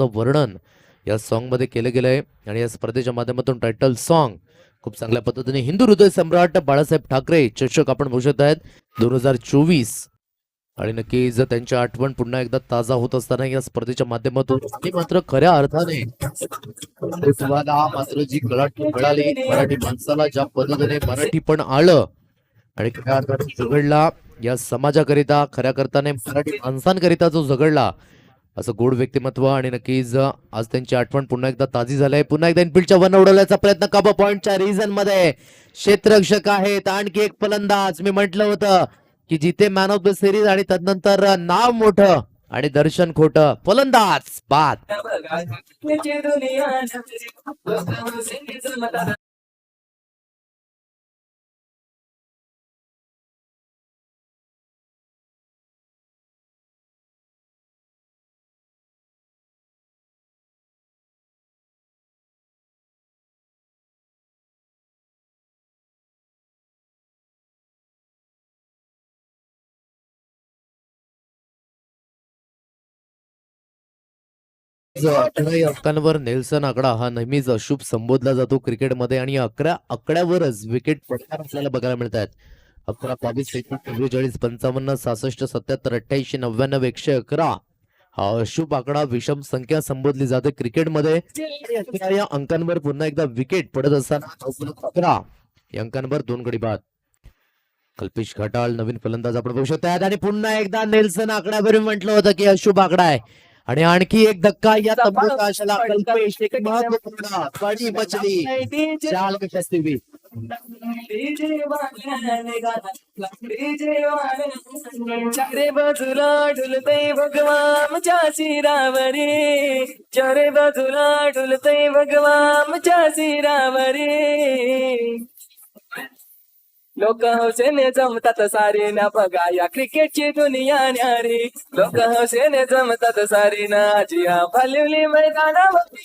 वर्णन या सॉन्गमध्ये केलं गेलं आहे आणि या स्पर्धेच्या माध्यमातून टायटल सॉन्ग खूप चांगल्या पद्धतीने हिंदू हृदय सम्राट बाळासाहेब ठाकरे चषक आपण बघू शकत आहेत दोन हजार चोवीस. आणि नक्कीच त्यांची आठवण पुन्हा एकदा ताजा होत असताना या स्पर्धेच्या माध्यमातून मात्र खऱ्या अर्थाने तुम्हाला मात्र जी कळाटी मिळाली मराठी माणसाला ज्या पद्धतीने मराठी पण आलं आणि खऱ्या अर्थाने झगडला या समाजाकरिता खऱ्या करताने मराठी माणसांकरिता जो झगडला असं गोड व्यक्तिमत्व आणि नक्कीच आज त्यांची आठवण पुन्हा एकदा ताजी झाली आहे. पुन्हा एकदा इनफिल्डच्या वन उडवल्याचा प्रयत्न काबा पॉईंटच्या रिझनमध्ये. क्षेत्ररक्षक आहेत आणखी एक फलंदाज. मी म्हटलं होतं की जिथे मॅन ऑफ द सिरीज आणि तदनंतर नाव मोठं आणि दर्शन खोटं फलंदाज बाद. अकरा अंकांवर नेल्सन आकडा हा नेहमीच अशुभ संबोधला जातो क्रिकेटमध्ये आणि अकरा आकड्यावरच विकेट पडणार आपल्याला बघायला मिळत आहेत अकरा बावीस चव्वेचाळीस पंचावन्न सहासष्ट सत्याहत्तर अठ्ठ्याऐंशी नव्याण्णव एकशे अकरा हा अशुभ आकडा विषम संख्या संबोधली जाते क्रिकेटमध्ये. आणि या अंकांवर पुन्हा एकदा विकेट पडत असताना अकरा. या अंकांवर दोन गडी बाद. कल्पेश घटाल नवीन फलंदाज आपण बघू शकतो आणि पुन्हा एकदा नेल्सन आकड्यावर म्हटलं होतं की अशुभ आकडा आहे. आणि आणखी एक धक्का या तंबूकाशाला कल्पेश एक महत्त्वपूर्ण कडी मचली चाल कशी चारे बाजूला ढुलतय भगवामच्या शिरावरे चारे बाजूला ढुलतय भगवामच्या शिरावरे लोक हौसेने जमतात सारी ना बघा या क्रिकेटची दुनिया न्यारी. लोक हौसेने जमतात सारी ना आजी हा फालिवली मैदानावरती.